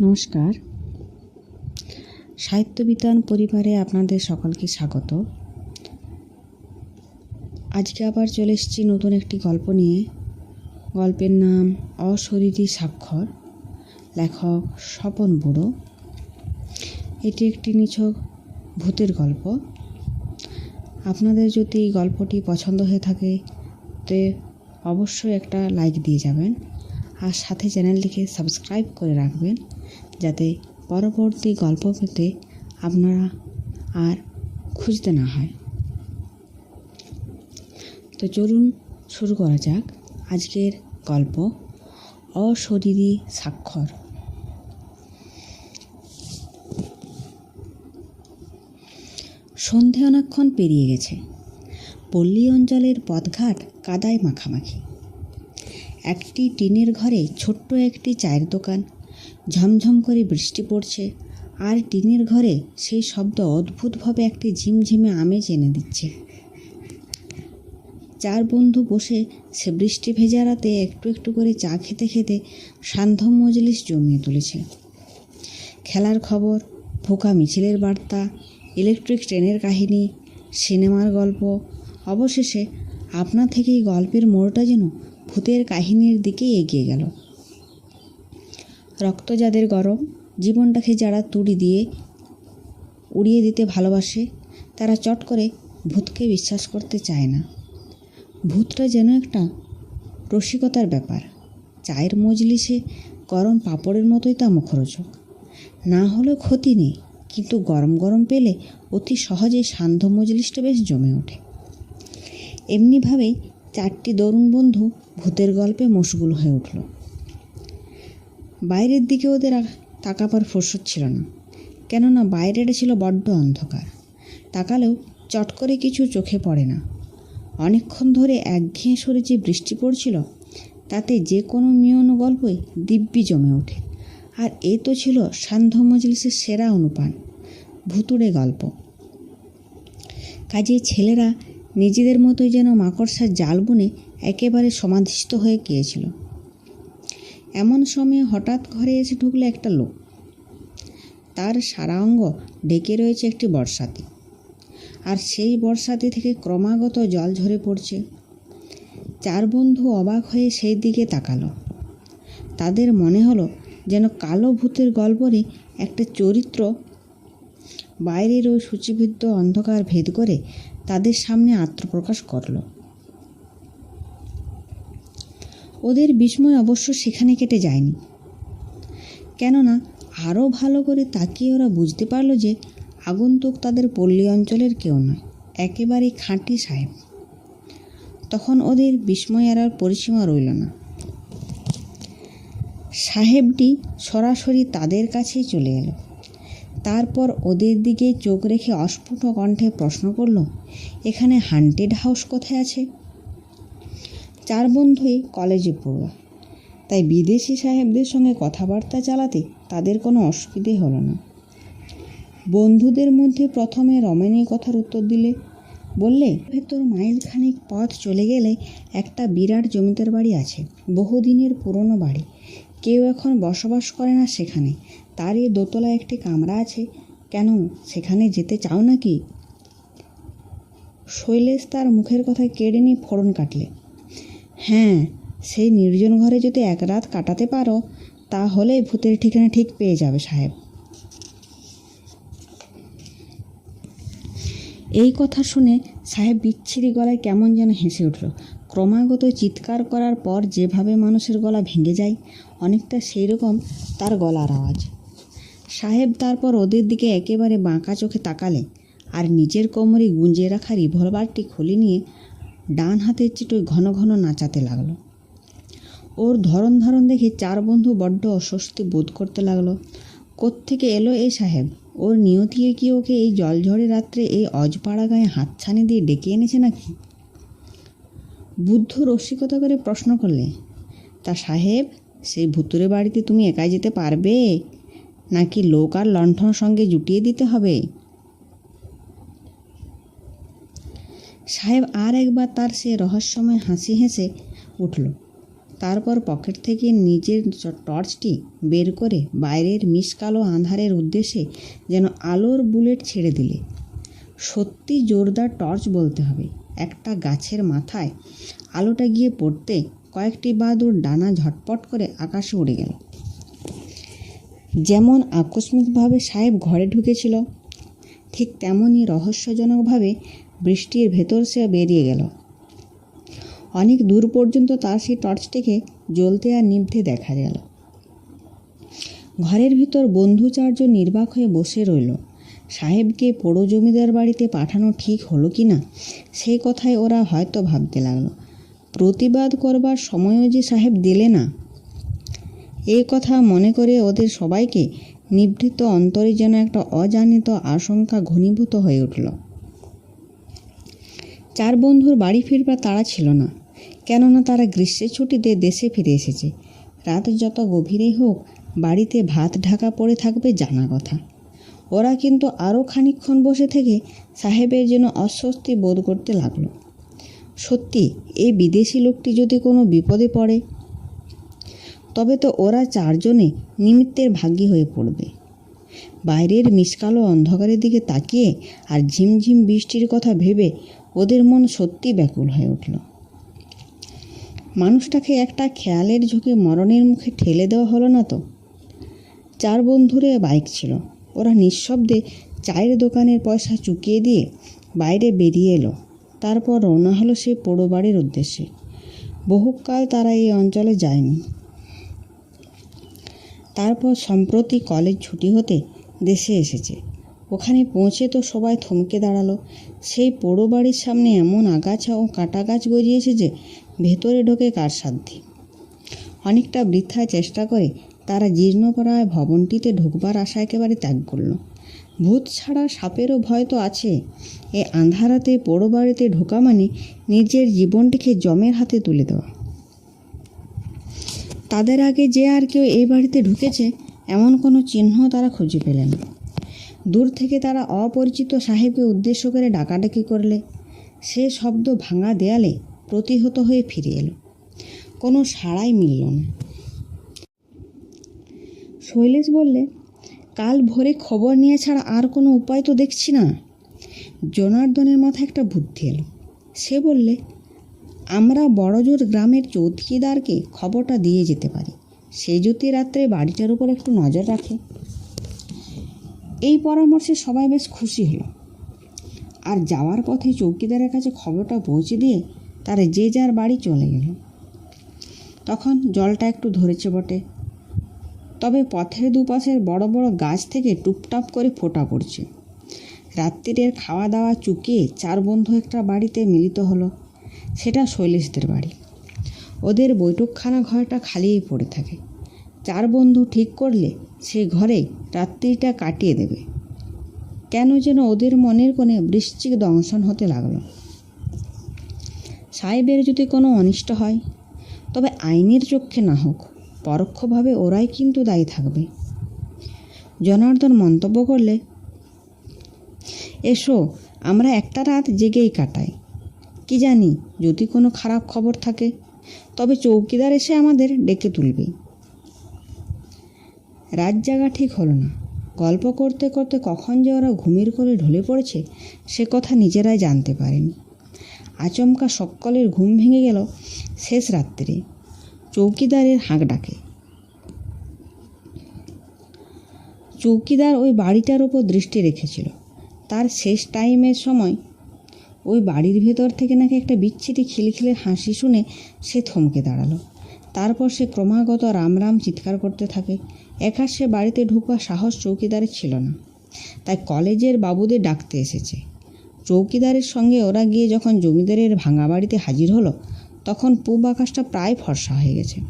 নমস্কার। সাহিত্যবিতান পরিবারে আপনাদের সকলকে স্বাগত। আজকে আবার চলে এসেছি নতুন একটি গল্প নিয়ে। গল্পের নাম অশরীরী স্বাক্ষর, লেখক স্বপন বুড়ো। এটি একটি নিছক ভূতের গল্প। আপনাদের যদি এই গল্পটি পছন্দ হয়ে থাকে, তে অবশ্যই একটা লাইক দিয়ে যাবেন। আর সাথে চ্যানেলটিকে সাবস্ক্রাইব করে রাখবেন, যাতে পরবর্তী গল্প পেতে আপনারা আর খুঁজতে না হয়। তো চলুন শুরু করা যাক আজকের গল্প, অশরীরী স্বাক্ষর। সন্ধে অনেকক্ষণ পেরিয়ে গেছে। পল্লী অঞ্চলের পথঘাট কাদায় মাখামাখি। একটি টিনের ঘরে ছোট্ট একটি চায়ের দোকান। ঝমঝম করে বৃষ্টি পড়ছে। আর টিনের ঘরে সেই শব্দ অদ্ভুতভাবে একটি ঝিমঝিমে আমেজ এনে দিচ্ছে। চার বন্ধু বসে সে বৃষ্টি ভেজা রাতে একটু একটু করে চা খেতে খেতে সান্ধ্য মজলিস জমিয়ে তুলেছে। খেলার খবর ফোকা মিছিলের বার্তা, ইলেকট্রিক ট্রেনের কাহিনী, সিনেমার গল্প, অবশেষে আপনা থেকেই গল্পের মোড়টা যেন ভূতের কাহিনীর দিকে এগিয়ে গেল। রক্ত যাদের গরম, জীবনটাকে যারা তুড়ি দিয়ে উড়িয়ে দিতে ভালোবাসে, তারা চট করে ভূতকে বিশ্বাস করতে চায় না। ভূতটা যেন একটা রসিকতার ব্যাপার। চায়ের মজলিসে গরম পাঁপড়ের মতোই তা মুখরোচক। না হলেও ক্ষতি নেই, কিন্তু গরম গরম পেলে অতি সহজে সান্ধ্য মজলিসটা বেশ জমে ওঠে। এমনিভাবেই চারটি তরুণ বন্ধু ভূতের গল্পে মশগুল হয়ে উঠল। বাইরের দিকে ওদের তাকাবার ফুরসত ছিল না, কেননা বাইরেটা ছিল বড্ড অন্ধকার। তাকালেও চট করে কিছু চোখে পড়ে না। অনেকক্ষণ ধরে একঘেয়ে সরে যে বৃষ্টি পড়ছিল, তাতে যে কোনো মিয়নো গল্পই দিব্যি জমে ওঠে। আর এ তো ছিল সান্ধ্য মজলিসের সেরা অনুপান, ভুতুড়ে গল্প। কাজে ছেলেরা নিজেদের মতোই যেন মাকড়সার জাল বুনে একেবারে সমাধিস্থ হয়ে গিয়েছিল। এমন সময়ে হঠাৎ ঘরে এসে ঢুকলো একটা লোক। তার সারা অঙ্গ ঢেকে রয়েছে একটি বর্ষাতে। আর সেই বর্ষাতে থেকে ক্রমাগত জল ঝরে পড়ছে। চার বন্ধু অবাক হয়ে সেই দিকে তাকালো। তাদের মনে হলো যেন কালো ভূতের গল্পরে একটা চরিত্র বাইরের ওই সূচিবদ্ধ অন্ধকার ভেদ করে তাদের সামনে আত্মপ্রকাশ করল। ওদের বিস্ময় অবশ্য সেখানে কেটে যায়নি। কেননা, আরও ভালো করে তাকিয়ে ওরা বুঝতে পারল যে আগন্তুক তাদের পল্লী অঞ্চলের কেউ নয়, একেবারেই খাঁটি সাহেব। তখন ওদের বিস্ময় আর পরিসীমা রইল না। সাহেবটি সরাসরি তাদের কাছেই চলে এলো। তারপর ওদের দিকে চোখ রেখে অস্ফুট কণ্ঠে প্রশ্ন করল, এখানে হান্টেড হাউস কোথায় আছে? চার বন্ধুই কলেজে পড়ুয়া। তাই বিদেশি সাহেবদের সঙ্গে কথাবার্তা চালাতে তাদের কোনো অসুবিধে হলো না। বন্ধুদের মধ্যে প্রথমে রমেনী কথার উত্তর দিলে, বললে, ভেতর মাইল খানিক পথ চলে গেলে একটা বিরাট জমিদার বাড়ি আছে, বহুদিনের পুরনো বাড়ি। কেউ এখন বসবাস করে না সেখানে। তারই দোতলা একটি কামরা আছে। কেন, সেখানে যেতে চাও নাকি? শৈলেশ তার মুখের কথায় কেড়ে নিয়ে ফোড়ন কাটলে। হ্যাঁ সেই নির্জন ঘরে যদি এক রাত কাটাতে পারো, তাহলে ভূতের ঠিকানা ঠিক পেয়ে যাবে সাহেব। এই কথা শুনে সাহেব বিচ্ছিরি গলায় কেমন যেন হেসে উঠল। ক্রমাগত চিৎকার করার পর যেভাবে মানুষের গলা ভেঙে যায়, অনেকটা সেই রকম তার গলার আওয়াজ। সাহেব তারপর ওদের দিকে একেবারে বাঁকা চোখে তাকালে আর নিজের কোমরে গুঞ্জে রাখা রিভলভারটি খুলে নিয়ে ডান হাতের চিটোয় ঘন ঘন নাচাতে লাগল। ওর ধরন ধারণ দেখে চার বন্ধু বড্ড অস্বস্তি বোধ করতে লাগল। কোত্থেকে এলো এই সাহেব? ওর নিয়তিকে কি ওকে এই জলঝড়ে রাত্রে এই অজপাড়া গায়ে হাতছানি দিয়ে ডেকে এনেছে নাকি? বুদ্ধ রসিকতা করে প্রশ্ন করলে, তা সাহেব, সেই ভুতুরে বাড়িতে তুমি একাই যেতে পারবে? নাকি লোক আর লণ্ঠন সঙ্গে জুটিয়ে দিতে হবে? সাহেব আর একবার তার সে রহস্যময় হাসি হেসে উঠল। তারপর পকেট থেকে নিজের টর্চটি বের করে বাইরের মিসকালো আঁধারের উদ্দেশ্যে যেন আলোর বুলেট ছেড়ে দিলে। সত্যি জোরদার টর্চ বলতে হবে, একটা গাছের মাথায় আলোটা গিয়ে পড়তে কয়েকটি বাদুর ডানা ঝটপট করে আকাশে উড়ে গেল। যেমন আকস্মিকভাবে সাহেব ঘরে ঢুকেছিল, ঠিক তেমনই রহস্যজনকভাবে বৃষ্টির ভেতর সে বেরিয়ে গেল। অনেক দূর পর্যন্ত তার সেই টর্চটিকে জ্বলতে আর নিভতে দেখা গেল। ঘরের ভিতর বন্ধু চারজন নির্বাক হয়ে বসে রইল। সাহেবকে পোড়ো জমিদার বাড়িতে পাঠানো ঠিক হলো কি না সেই কথায় ওরা হয়তো ভাবতে লাগল। প্রতিবাদ করবার সময়ও যে সাহেব দিলে না এই কথা মনে করে ওদের সবাইকে নিভৃত অন্তরে যেন একটা অজানিত আশঙ্কা ঘনীভূত হয়ে উঠল। চার বন্ধুর বাড়ি ফিরবার তাড়া ছিল না, কেননা তারা গ্রীষ্মের ছুটিতে দেশে ফিরে এসেছে। রাত যত গভীরেই হোক, বাড়িতে ভাত ঢাকা পড়ে থাকবে জানা কথা। ওরা কিন্তু আরও খানিকক্ষণ বসে থেকে সাহেবের যেন অস্বস্তি বোধ করতে লাগল। সত্যি, এই বিদেশি লোকটি যদি কোনো বিপদে পড়ে তবে তো ওরা চারজনে নিমিত্তের ভাগ্যী হয়ে পড়বে। বাইরের মিসকালো অন্ধকারের দিকে তাকিয়ে আর ঝিমঝিম বৃষ্টির কথা ভেবে ওদের মন সত্যি ব্যাকুল হয়ে উঠল। মানুষটাকে একটা খেয়ালের ঝুঁকে মরণের মুখে ঠেলে দেওয়া হলো না তো? চার বন্ধুরে বাইক ছিল। ওরা নিঃশব্দে চায়ের দোকানের পয়সা চুকিয়ে দিয়ে বাইরে বেরিয়ে এলো। তারপর রওনা হলো সে পোড়ো বাড়ির উদ্দেশ্যে। বহুকাল তারা এই অঞ্চলে যায়নি। তারপর সম্প্রতি কলেজ ছুটি হতে দেশে এসেছে। ওখানে পৌঁছে তো সবাই থমকে দাঁড়াল। সেই পোড়ো বাড়ির সামনে এমন আগাছা ও কাটা গাছ গজিয়েছে যে ভেতরে ঢোকে কার সাধ্যি। অনেকটা বৃথায় চেষ্টা করে তারা জীর্ণপ্রায় ভবনটিতে ঢুকবার আশা একেবারে ত্যাগ করল। ভূত ছাড়া সাপেরও ভয় তো আছে। এ আন্ধারাতে পোড়ো বাড়িতে ঢোকা মানে নিজের জীবনটিকে জমের হাতে তুলে দেওয়া। তাদের আগে যে আর কেউ এই বাড়িতে ঢুকেছে, এমন কোনো চিহ্ন তারা খুঁজে পেলেন দূর থেকে তারা অপরিচিত সাহেবকে উদ্দেশ্য করে ডাকাডাকি করলে। সে শব্দ ভাঙা দেয়ালে প্রতিহত হয়ে ফিরে এলো। কোনো সাড়াই মিলল না। শৈলেশ বললে, কাল ভোরে খবর নিয়ে ছাড়া আর কোনো উপায় তো দেখছি না। জনার্দনের মাথায় একটা বুদ্ধি এলো। সে বললে আমরা বড়জোর গ্রামের চৌকিদারকে খবরটা দিয়ে যেতে পারি। সে যদি রাত্রে বাড়িটার উপর একটু নজর রাখে। এই পরামর্শে সবাই বেশ খুশি হলো। আর যাওয়ার পথে চৌকিদারের কাছে খবরটা পৌঁছে দিয়ে তারা যে যার বাড়ি চলে গেল। তখন জলটা একটু ধরেছে বটে। তবে পথের দুপাশের বড় বড় গাছ থেকে টুপটাপ করে ফোঁটা পড়ছে। রাত্রিরের খাওয়া দাওয়া চুকিয়ে চার বন্ধু একটা বাড়িতে মিলিত হলো। সেটা শৈলেশদের বাড়ি। ওদের বৈঠকখানা ঘরটা খালিই পড়ে থাকে। চার বন্ধু ঠিক করলে সে ঘরে রাত্রিটা কাটিয়ে দেবে। কেন যেন ওদের মনের কোণে বৃশ্চিক দংশন হতে লাগল। সাহেবের যদি কোনো অনিষ্ট হয়, তবে আইনের চক্ষে না হোক, পরোক্ষভাবে ওরাই কিন্তু দায়ী থাকবে। জনার্দন মন্তব্য করলে, এসো, আমরা একটা রাত জেগেই কাটাই। কি জানি, যদি কোনো খারাপ খবর থাকে, তবে চৌকিদার এসে আমাদের ডেকে তুলবে। রাত জাগা ঠিক হলো না। গল্প করতে করতে কখন যে ওরা ঘুমের করে ঢলে পড়েছে, সে কথা নিজেরাই জানতে পারেনি। আচমকা সকলের ঘুম ভেঙে গেল শেষ রাত্রে। চৌকিদারের হাঁক ডাকে। চৌকিদার ওই বাড়িটার ওপর দৃষ্টি রেখেছিল। তার শেষ টাইমের সময় ওই বাড়ির ভেতর থেকে নাকি একটা বিচ্ছিরি খিলখিলের হাসি শুনে সে থমকে দাঁড়াল। তারপর সে ক্রমাগত রাম রাম চিৎকার করতে থাকে। একা সে বাড়িতে ঢুকবার সাহস চৌকিদারের ছিল না। তাই কলেজের বাবুদের ডাকতে এসেছে। চৌকিদারের সঙ্গে ওরা গিয়ে যখন জমিদারের ভাঙা বাড়িতে হাজির হলো, তখন পূব আকাশটা প্রায় ফর্সা হয়ে গেছে।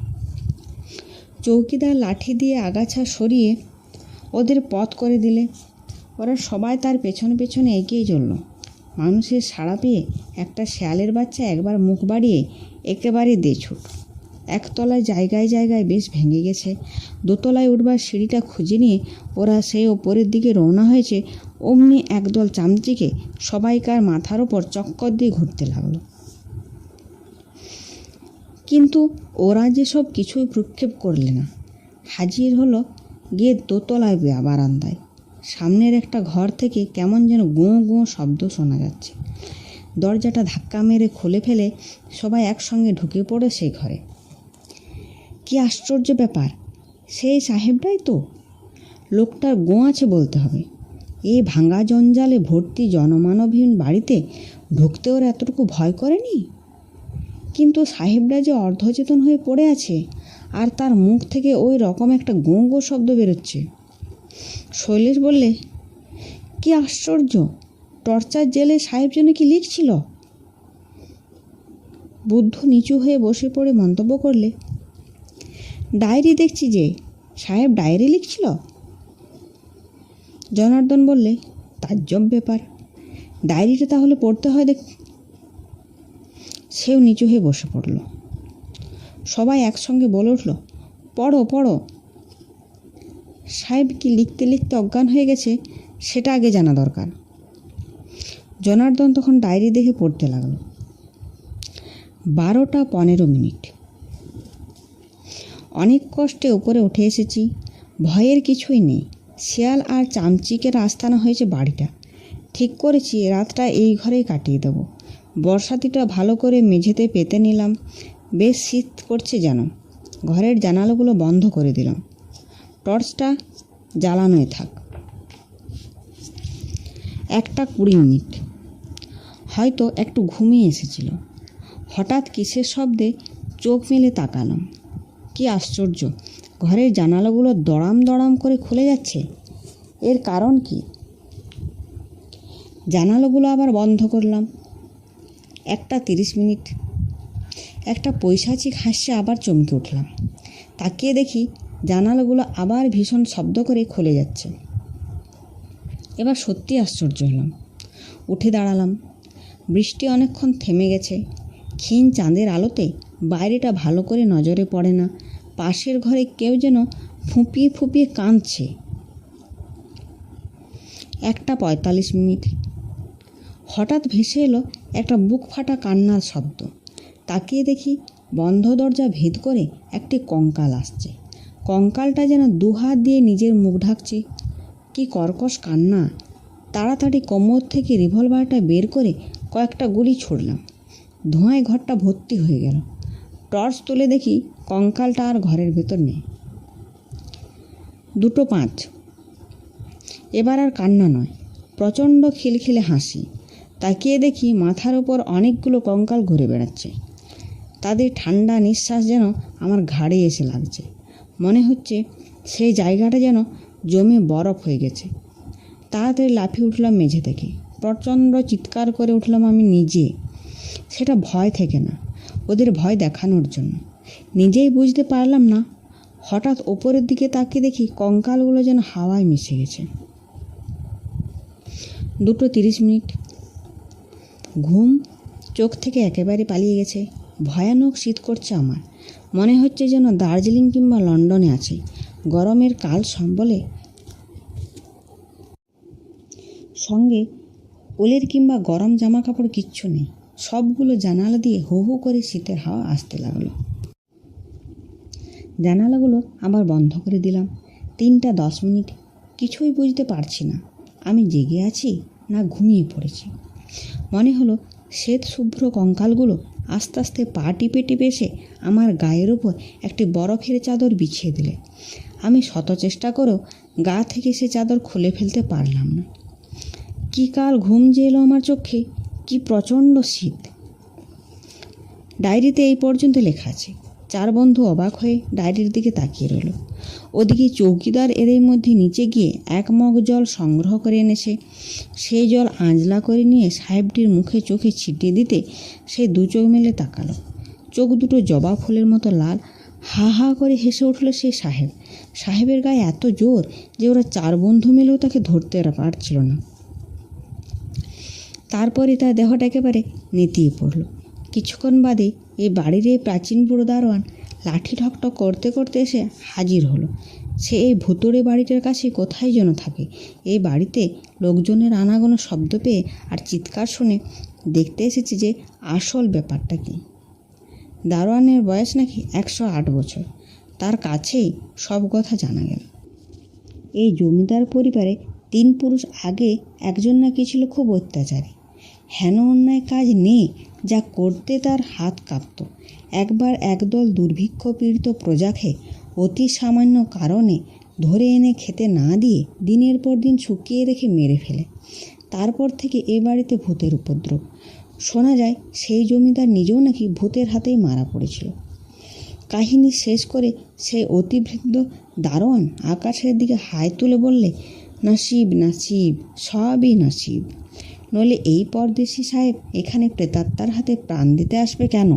চৌকিদার লাঠি দিয়ে আগাছা সরিয়ে ওদের পথ করে দিলে। ওরা সবাই তার পেছনে পেছনে এগিয়ে চলল। মানুষের সাড়া পেয়ে একটা শেয়ালের বাচ্চা একবার মুখ বাড়িয়ে একেবারে দেছুট একতলায় জায়গায় জায়গায় বেশ ভেঙে গেছে। দোতলায় উঠবার সিঁড়িটা খুঁজে নিয়ে ওরা সেই ওপরের দিকে রওনা হয়েছে, অমনি একদল চামচিকে সবাইকার মাথার ওপর চক্কর দিয়ে ঘুরতে লাগল। কিন্তু ওরা যে সব কিছুই প্রক্ষেপ করলে না, হাজির হলো গিয়ে দোতলায় বারান্দায়। সামনের একটা ঘর থেকে কেমন যেন গুঁ গুঁ শব্দ শোনা যাচ্ছে। দরজাটা ধাক্কা মেরে খুলে ফেলে সবাই একসঙ্গে ঢুকে পড়ে সেই ঘরে। কি আশ্চর্য ব্যাপার, সেই সাহেবটাই তো। লোকটার গো আছে বলতে হবে। এই ভাঙা জঞ্জালে ভর্তি জনমানবহীন বাড়িতে ঢুকতে ওর এতটুকু ভয় করেনি? কিন্তু সাহেবরা যে অর্ধচেতন হয়ে পড়ে আছে, আর তার মুখ থেকে ওই রকম একটা গোঁ গো শব্দ বেরোচ্ছে। শৈলেশ বললে, কি আশ্চর্য! টর্চার জেলে সাহেব জন্য কি লিখছিল? বুদ্ধ নিচু হয়ে বসে পড়ে মন্তব্য করলে, ডায়েরি দেখছি যে, সাহেব ডায়েরি লিখছিল? জনার্দন বললে, তাজ্জব ব্যাপার। ডায়েরিটা তাহলে পড়তে হয় দেখ সেও নিচু হয়ে বসে পড়ল। সবাই একসঙ্গে বলে উঠল, পড়ো পড়ো। সাহেব কি লিখতে লিখতে অজ্ঞান হয়ে গেছে? সেটা আগে জানা দরকার। জনার্দন তখন ডায়েরি দেখে পড়তে লাগল। বারোটা পনেরো মিনিট। অনেক কষ্টে উপরে উঠে এসেছি। ভয়ের কিছুই নেই। শিয়াল আর চামচিকের আস্তানা হয়েছে বাড়িটা। ঠিক করেছি রাতটা এই ঘরেই কাটিয়ে দেবো। বর্ষাতিটা ভালো করে মেঝেতে পেতে নিলাম। বেশ শীত করছে যেন। ঘরের জানালাগুলো বন্ধ করে দিলাম। টর্চটা জ্বালানোই থাক। একটা কুড়ি মিনিট। হয়তো একটু ঘুমিয়ে এসেছিল। হঠাৎ কিসের শব্দে চোখ মেলে তাকালাম কি আশ্চর্য! ঘরের জানালাগুলো দড়াম দড়াম করে খুলে যাচ্ছে। এর কারণ কি? জানালাগুলো আবার বন্ধ করলাম। একটা তিরিশ মিনিট। একটা পৈশাচিক হাসছে আবার চমকে উঠলাম। তাকিয়ে দেখি জানালাগুলো আবার ভীষণ শব্দ করে খুলে যাচ্ছে। এবার সত্যি আশ্চর্য হলাম। উঠে দাঁড়ালাম। বৃষ্টি অনেকক্ষণ থেমে গেছে। ক্ষীণ চাঁদের আলোতে বাইরেটা ভালো করে নজরে পড়ে না। পাশের ঘরে কেউ যেন ফুঁপিয়ে ফুঁপিয়ে কাঁদছে। একটা পঁয়তাল্লিশ মিনিট। হঠাৎ ভেসে এলো একটা বুক ফাটা কান্নার শব্দ। তাকিয়ে দেখি বন্ধ দরজা ভেদ করে একটি কঙ্কাল আসছে। কঙ্কালটা যেন দুহাত দিয়ে নিজের মুখ ঢাকছে। কি কর্কশ কান্না। তাড়াতাড়ি কোমর থেকে রিভলভারটা বের করে কয়েকটা গুলি ছুড়লাম। ধোঁয়ায় ঘরটা ভর্তি হয়ে গেল। টর্চ তুলে দেখি কঙ্কালটা আর ঘরের ভেতর নেই। দুটো পাঁচ। এবার আর কান্না নয়। প্রচণ্ড খিলখিলে হাসি। তাকিয়ে দেখি মাথার উপর অনেকগুলো কঙ্কাল ঘুরে বেড়াচ্ছে। তাদের ঠান্ডা নিঃশ্বাস যেন আমার ঘাড়ে এসে লাগছে। মনে হচ্ছে সেই জায়গাটা যেন জমে বরফ হয়ে গেছে। তাড়াতাড়ি লাফিয়ে উঠলাম মেঝে থেকে। প্রচণ্ড চিৎকার করে উঠলাম আমি নিজে। সেটা ভয় থেকে না, ওদের ভয় দেখানোর জন্য। নিজেই বুঝতে পারলাম না, হঠাৎ ওপরের দিকে তাকিয়ে দেখি কঙ্কালগুলো যেন হাওয়ায় মিশে গেছে। দুটো তিরিশ মিনিট। ঘুম চোখ থেকে একেবারে পালিয়ে গেছে। ভয়ানক শীত করছে আমার। মনে হচ্ছে যেন দার্জিলিং কিংবা লন্ডনে আছে। গরমের কাল সম্বলে সঙ্গে ওলের কিংবা গরম জামা কাপড় কিচ্ছু নেই। সবগুলো জানালা দিয়ে হু হু করে শীতের হাওয়া আসতে লাগল। জানালাগুলো আবার বন্ধ করে দিলাম। তিনটা দশ মিনিট, কিছুই বুঝতে পারছি না। আমি জেগে আছি না ঘুমিয়ে পড়েছি। মনে হলো শ্বেত শুভ্র কঙ্কালগুলো আস্তে আস্তে পা টিপে টিপে এসে আমার গায়ের ওপর একটি বরফের চাদর বিছিয়ে দিলে। আমি শত চেষ্টা করেও গা থেকে সে চাদর খুলে ফেলতে পারলাম না। কি কাল ঘুম যে এলো আমার চোখে, কি প্রচণ্ড শীত। ডায়েরিতে এই পর্যন্ত লেখা আছে চার বন্ধু অবাক হয়ে ডায়েরির দিকে তাকিয়ে রইল। ওদিকে চৌকিদার এরই মধ্যে নিচে গিয়ে এক মগ জল সংগ্রহ করে এনেছে সেই জল আঁজলা করে নিয়ে সাহেবটির মুখে চোখে ছিটিয়ে দিতে সে দু চোখ মেলে তাকালো। চোখ দুটো জবা ফুলের মতো লাল। হা হা করে হেসে উঠল সেই সাহেব। সাহেবের গায়ে এত জোর যে ওরা চার বন্ধু মিলেও তাকে ধরতে পারছিল না। তারপরে তার দেহটা একেবারে নেতিয়ে পড়ল। কিছুক্ষণ বাদে এই বাড়ির এই প্রাচীন বুড়ো দারোয়ান লাঠি ঠকঠক করতে করতে এসে হাজির হলো। সে এই ভুতুড়ে বাড়িটার কাছে কোথায় যেন থাকে। এই বাড়িতে লোকজনের আনাগোনা শব্দ পেয়ে আর চিৎকার শুনে দেখতে এসেছে যে আসল ব্যাপারটা কী। দারোয়ানের বয়স নাকি একশো আট বছর। তার কাছেই সব কথা জানা গেল। এই জমিদার পরিবারে তিন পুরুষ আগে একজন নাকি ছিল খুব অত্যাচারী। হেন অন্যায় কাজ নেই যা করতে তার হাত কাঁপত। একবার একদল দুর্ভিক্ষ পীড়িত প্রজাকে অতি সামান্য কারণে ধরে এনে খেতে না দিয়ে দিনের পর দিন শুকিয়ে রেখে মেরে ফেলে। তারপর থেকে এ বাড়িতে ভূতের উপদ্রব। শোনা যায়, সেই জমিদার নিজেও নাকি ভূতের হাতেই মারা পড়েছিল। কাহিনী শেষ করে সেই অতিবৃদ্ধ দারোয়ান আকাশের দিকে হাই তুলে বললে, নাসিব নাসিব, সবই নাসিব। নইলে এই পরদেশি সাহেব এখানে প্রেতাত্মার হাতে প্রাণ দিতে আসবে কেন?